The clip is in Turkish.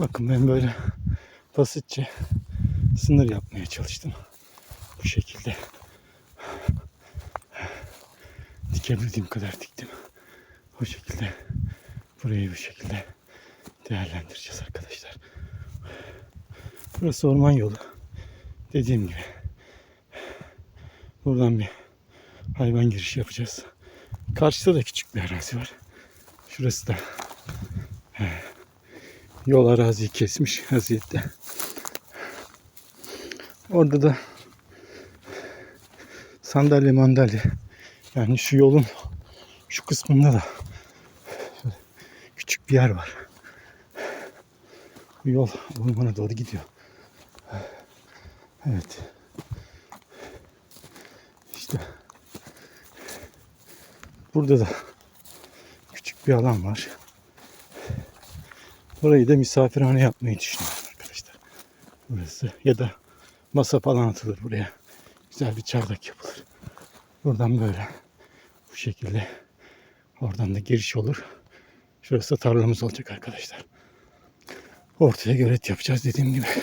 Bakın ben böyle basitçe sınır yapmaya çalıştım. Bu şekilde. Dikebildiğim kadar diktim. O şekilde burayı bu şekilde değerlendireceğiz arkadaşlar. Burası orman yolu. Dediğim gibi. Buradan bir hayvan girişi yapacağız. Karşıda da küçük bir arazi var. Şurası da yol araziyi kesmiş vaziyette. Orada da sandalye mandalye yani şu yolun şu kısmında da küçük bir yer var. Bu yol ormana doğru gidiyor. Evet. İşte burada da küçük bir alan var. Burayı da misafirhane yapmayı düşünüyorum arkadaşlar. Burası ya da masa falan atılır buraya. Güzel bir çardak yapılır. Buradan böyle bu şekilde oradan da giriş olur. Şurası da tarlamız olacak arkadaşlar. Ortaya gölet yapacağız dediğim gibi.